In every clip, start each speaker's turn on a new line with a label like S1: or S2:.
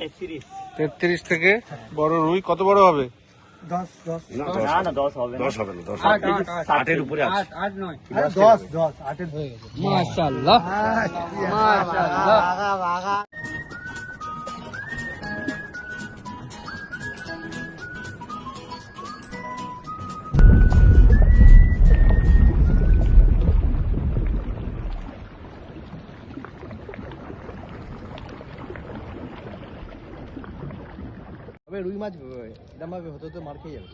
S1: তেত্রিশ।
S2: তেত্রিশ থেকে বড় রুই কত বড় হবে?
S3: দশ তবে রুই মাছ হতে হতে মার খেয়ে যাবে।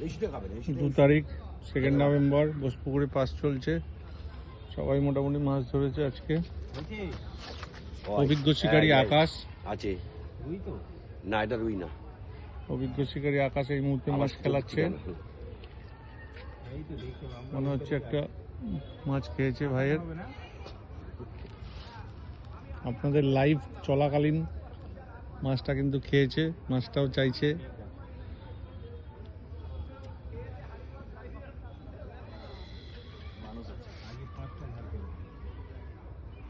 S4: বেশিটা খাবে
S2: দু তারিখ সেকেন্ড নভেম্বর বোসপুকুরে পাস চলছে। সবাই মোটামুটি মাছ ধরেছে আজকে। অভিজ্ঞ শিকারী আকাশ।
S4: আছে।
S1: রুই তো?
S4: না এটা রুই না।
S2: অভিজ্ঞ শিকারী আকাশ এই মুহূর্তে মাছ খেলাচ্ছে। মনে হচ্ছে একটা মাছ খেয়েছে ভাইয়ের। আপনাদের লাইভ চলাকালীন মাছটা কিন্তু খেয়েছে মাছটাও চাইছে।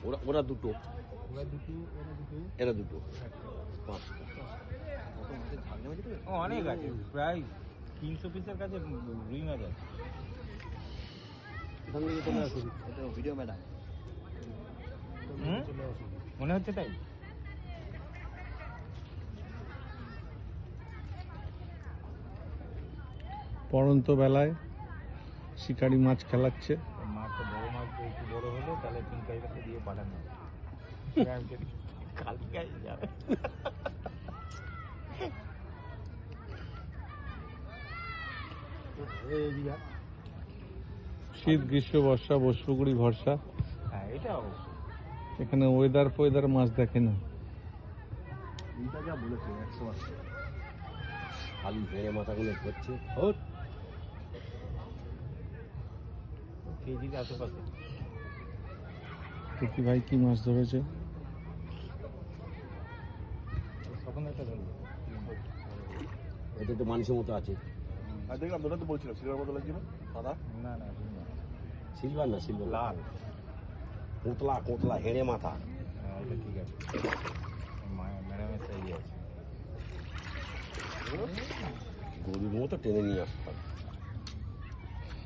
S4: ওরা ওরা দুটো।
S1: ওরা দুটো ওরা দুটো।
S4: এরা দুটো।
S1: ও, অনেক আছে প্রায় তিনশো পিসের কাছে রুই মাছ আছে
S3: ভিডিও ম্যাডাম
S1: মনে হচ্ছে তাই?
S2: পরন্ত বেলায় শিকারি মাছ খেলাচ্ছে। শীত গ্রীষ্ম বর্ষা বসপুকুরি ভরসা।
S1: হ্যাঁ এটা
S2: এখানে ওয়েদার ফোয়েদার মাছ দেখে না।
S3: এইটা যা বলেছে একশো আশি।
S4: খালি ভেড়ে মাথাগুলো
S1: কেজির আশেপাশে।
S2: দেখি ভাই কি মাছ ধরেছে?
S1: তখন একটা ধরবো
S4: এতে তো মানুষের মতো আছে।
S3: আর দেখলাম দুটো তো বলছিল সিলভার মতো লাগছিল সাদা?
S1: না না রুই
S4: সিলভার না সিলভার
S1: লাল।
S4: কোতলা কোতলা হেড়ে মাথা।
S1: হ্যাঁ এটা ঠিক আছে। মা- ম্যাডামের সাইজে আছে।
S4: গরুর মতো টেনে নিয়ে আসতাম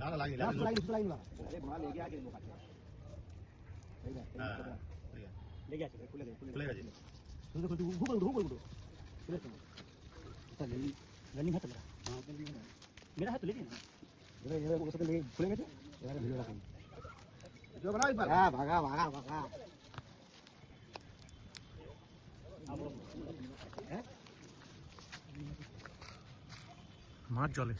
S2: ला
S1: ला
S2: लाइन ला। लाइन
S4: लाइन ला अरे बड़ा ले गया
S3: आगे मौका ले गया
S2: हाँ, खुले खुलेगा जी। खुले खुले घूम
S4: घूम घूम खुले तो रनिंग हाथ मेरा। हाँ रनिंग
S5: मेरा हाथ ले लेना जरा जरा उसको ले खुलेगा जी? जरा वीडियो रखेंगे
S6: जो बनाई पर हाँ भागा भागा भागा।
S2: মাছ জলে।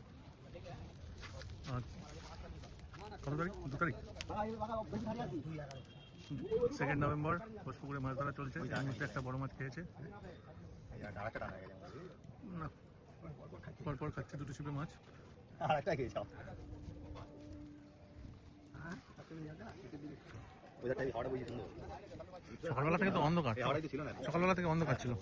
S2: সেকেন্ড নভেম্বর বোসপুকুরে মাছ ধরা চলছে। তার মধ্যে একটা বড় মাছ খেয়েছে। না পর পর খাচ্ছে দুটো ছিপে মাছ। সকালবেলা থেকে তো অন্ধকার। সকালবেলা থেকে অন্ধকার ছিল।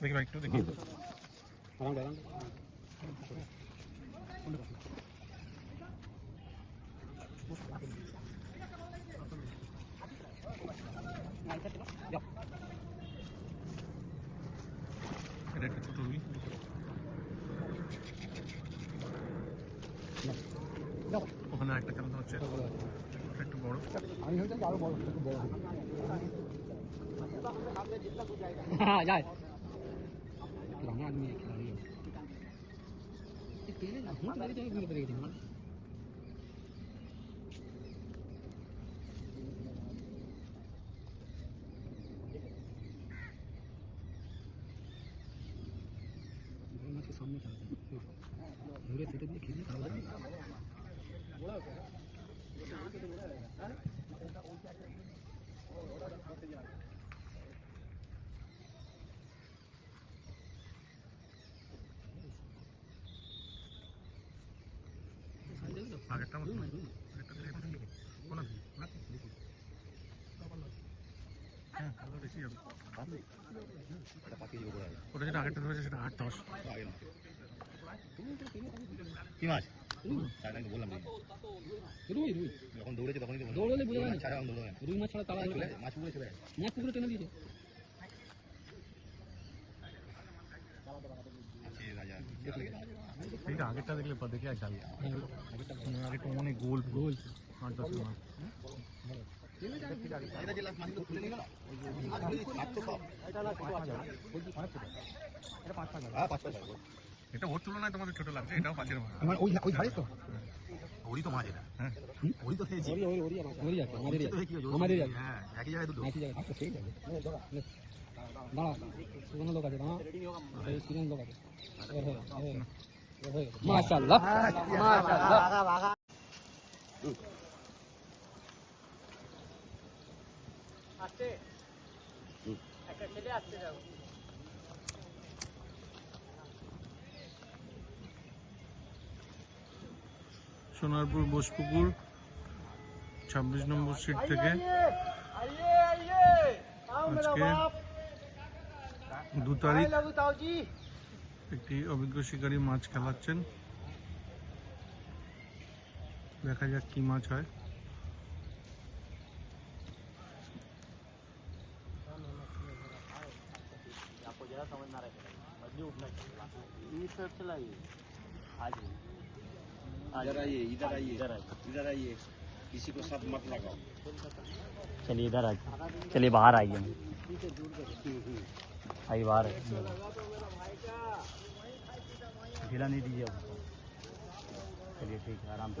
S2: দেখি ভাই একটু দেখি। না একটা কারণ হচ্ছে? একটু বড়।
S3: আমি ভাবছি আরও বড় একটু বড়।
S7: হ্যাঁ যায় রাঙা আদমি খেলাড়ি সামনে খেলা। ঘুরে সেটা দিয়ে খেলে খাওয়া
S2: আগেরটা মতো আগেরটা এখন দিকে কোনো দিকে হ্যাঁ তাহলে বেশি হবে ওটা যেটা আগেরটা ধরেছে সেটা আট দশ।
S1: কি মাছ?
S7: দৌড়লে না রুই মাছ ছাড়া
S1: মাছ
S2: আগেরটা দেখলে পর দেখে যাবে আগেরটা অনেক গোল গোল আট দশ মাছ
S1: এটা পাঁচ পাঁচ
S2: এটা ওর তুলনায় তোমাদের ছোট লাগছে এটাও পাঁচের মাছ
S1: আমার ওই ওই ধারে তো? ওরই তো মাছ এটা হ্যাঁ। ওরই তো খেয়েছি।
S7: ওরি ওরি ওরি ওরি আছে। আমাদেরই? আমাদেরই আছে।
S1: হ্যাঁ একই জায়গায় দুটো।
S7: একই জায়গায় আচ্ছা সেই যাবে দাঁড়া লোক আছে দাঁড়া। এই লোক হয়ে গেছে। মাশাআল্লাহ মাশাআল্লাহ
S2: সোনারপুর বোসপুকুর ছাব্বিশ নম্বর সিট থেকে। আজকে দু তারিখ। একটি অভিজ্ঞ শিকারী মাছ খেলাচ্ছেন। দেখা যাক কি মাছ হয়।
S4: इधर आइए इधर आइए। इधर आइए। इधर आइए किसी को साथ मत लगाओ।
S5: चलिए इधर आइए। चलिए बाहर आइए। आइए बाहर। ढीला नहीं दीजिए चलिए ठीक है आराम से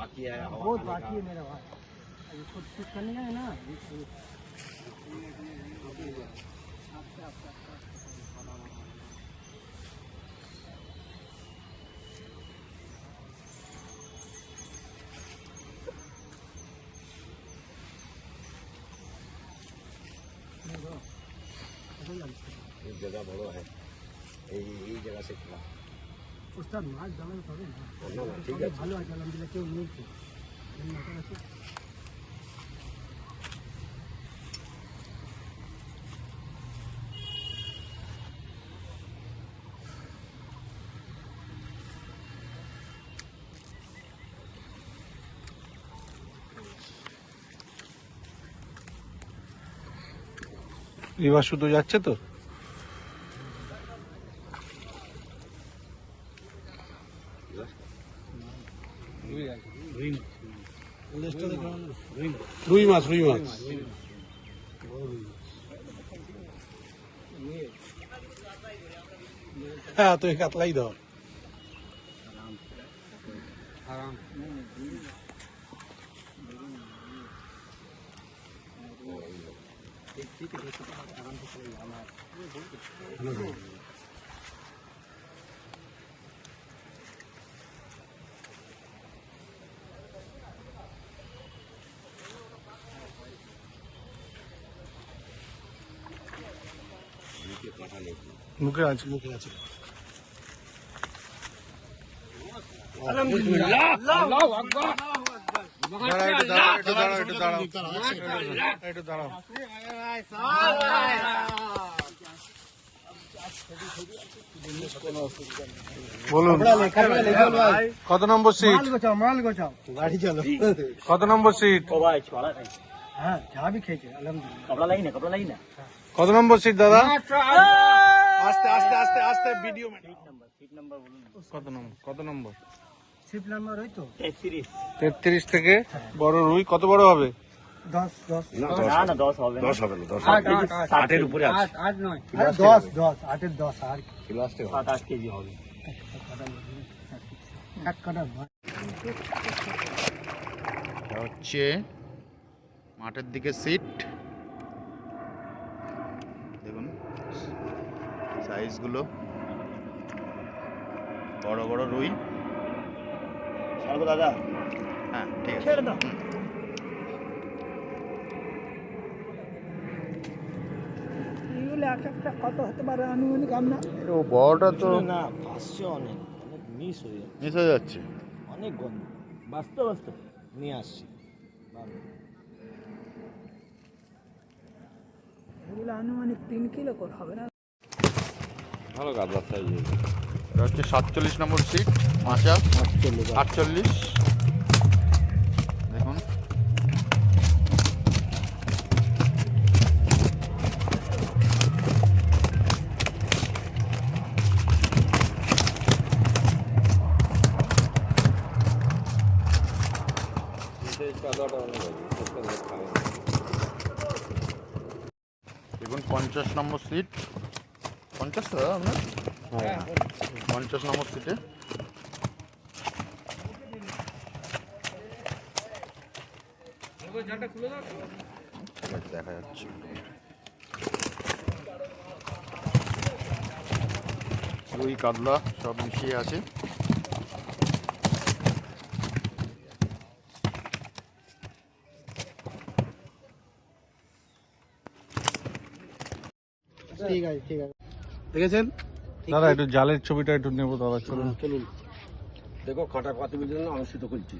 S4: बाकी है
S7: बहुत बाकी है मेरा भाई। खुद कुछ करने का है ना?
S4: जगह बड़ो है ये जगह से खिला
S7: ওস্তাদ মাছ জানাতে পারবে না। ভালো আছে আলহামদুলিল্লাহ কেউ তো। আছে।
S2: এবার শুধু যাচ্ছে তো? রুই মাছ রুই মাছ হ্যাঁ তো কাতলাই মুখে আছে মুখে আছে কত নম্বর সিট?
S3: গাড়ি চালো
S2: কত নম্বর সিট?
S3: হ্যাঁ যা খেয়েছে আলহামদুলিল্লাহ।
S5: কপড়া লাগি না কপড়া লাগি না
S2: কত নম্বর সিট দাদা? আস্তে আস্তে আস্তে আস্তে ভিডিও কত নম্বর কত নম্বর?
S3: ওই
S2: থেকে বড় রুই কত হবে? হচ্ছে মাঠের দিকে সিট সাইজগুলো বড় বড় রুই।
S5: ছাড়বো দাদা?
S2: হ্যাঁ ঠিক আছে।
S3: এগুলো এক একটা কত হতে পারে আনুমানিক
S2: বড়টা তো
S5: না ভাসছে অনেক। অনেক মিস হয়ে যাচ্ছে।
S2: মিস হয়ে যাচ্ছে।
S5: অনেক গন্ধ। বাস্তব বাস্তব নিয়ে আসছি।
S3: এগুলো আনুমানিক তিন কিলো করে হবে না?
S4: ভালো গাদা সাইজ
S2: এটা হচ্ছে সাতচল্লিশ নম্বর সিট মাচা। আটচল্লিশ। দেখুন। দেখুন পঞ্চাশ নম্বর সিট পঞ্চাশ দাদা আপনার? পঞ্চাশ নম্বর সিটে দেখা যাচ্ছে রুই কাতলা সব মিশিয়ে আছে।
S3: ঠিক আছে ঠিক আছে।
S2: দেখেছেন? দাদা একটু জালের ছবিটা একটু নেব দাদা চলুন।
S4: চলুন। দেখো কাটা পাতি মিলে অনুষ্ঠিত করছি।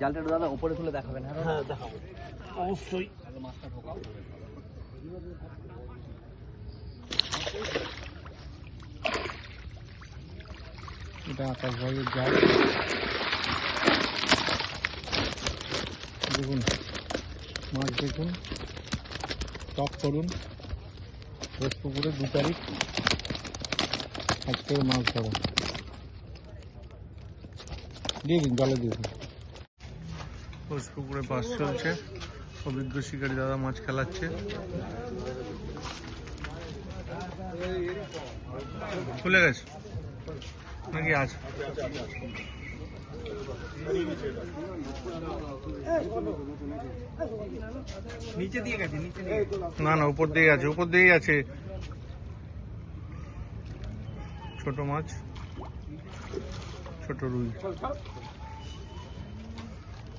S5: জালটা দাদা উপরে তুলে দেখাবেন হ্যাঁ দেখাবো। অবশ্যই।
S2: এটা আকাশ ভাইয়ের জাল। দেখুন, মাছ দেখুন স্টক করুন রোজ পুকুরে দু তারিখ আজকে মাছ ধরো। দিয়ে দিন, জলে দিয়ে দিন। রোজ পুকুরে বাস চলছে। অভিজ্ঞ শিকারী দাদা মাছ খেলাচ্ছে। খুলে গেছে? নাকি আছে? না না, উপর দিয়ে আছে, উপর দিয়েই আছে। ছোট মাছ, ছোট রুই।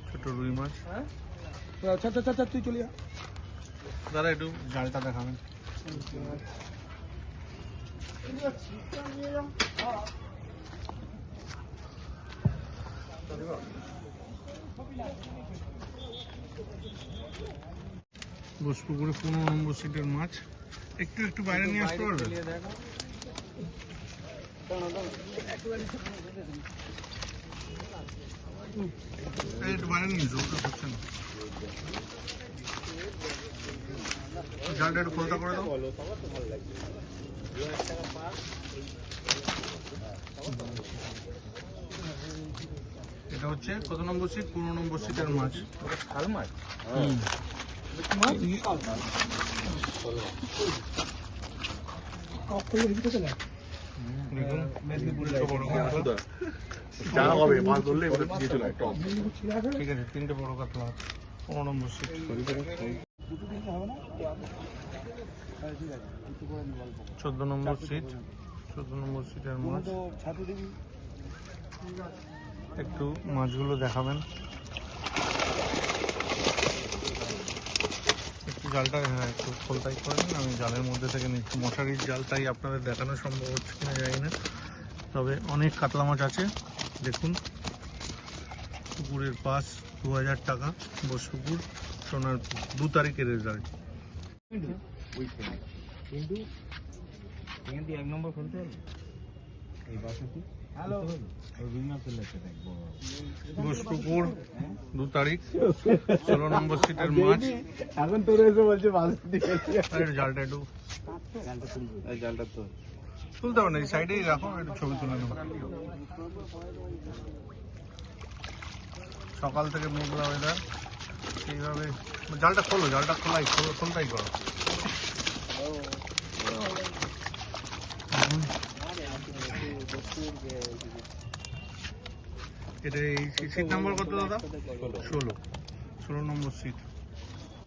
S2: ছোট রুই মাছ।
S3: আচ্ছা আচ্ছা তুই
S2: দাদা একটু জালটা দেখাবেন। বসপুকুরে পনেরো নম্বর সিটের মাছ একটু একটু বাইরে নিয়ে আসতে পারবে? একটু বাইরে নিয়ে এটা হচ্ছে কত নম্বর সিট পনেরো নম্বর সিটের মাছ
S5: শাল মাছ।
S2: দেখুন ঠিক আছে, তিনটে বড় কাতলা। পনেরো নম্বর সিট চোদ্দ নম্বর সিট চোদ্দ নম্বর সিটের মাছ। একটু মাছগুলো দেখাবেন। একটু জালটা হ্যাঁ একটু খোলতাই করে নিন। আমি জালের মধ্যে থেকে নিচ্ছি। মশারির জাল তাই আপনাদের দেখানো সম্ভব হচ্ছে কিনা জানি না। তবে অনেক কাতলা মাছ আছে। দেখুন, পুকুরের পাস দু হাজার টাকা বসপুকুর সোনারপুর দু তারিখের রেজাল্ট
S1: কিন্তু এক নম্বর খুলতে হবে। এই বাসাটি
S2: দু তারিখ ষোলো নম্বর সিটের মাছ
S1: এখন তোর এসে বলছে বাজার দিকে
S2: আরে জালটা একটু
S1: জালটা তো
S2: তুলতে হবে না এই সাইডেই রাখো একটু ছবি তুলে নেব। সকাল থেকে মেঘলা ওয়েদার এইভাবে জালটা খোলো জালটা খোলাই খোলো খোলতাই করো এটা এই সিট নাম্বার কত দাদা? ষোলো। ষোলো নম্বর সিট।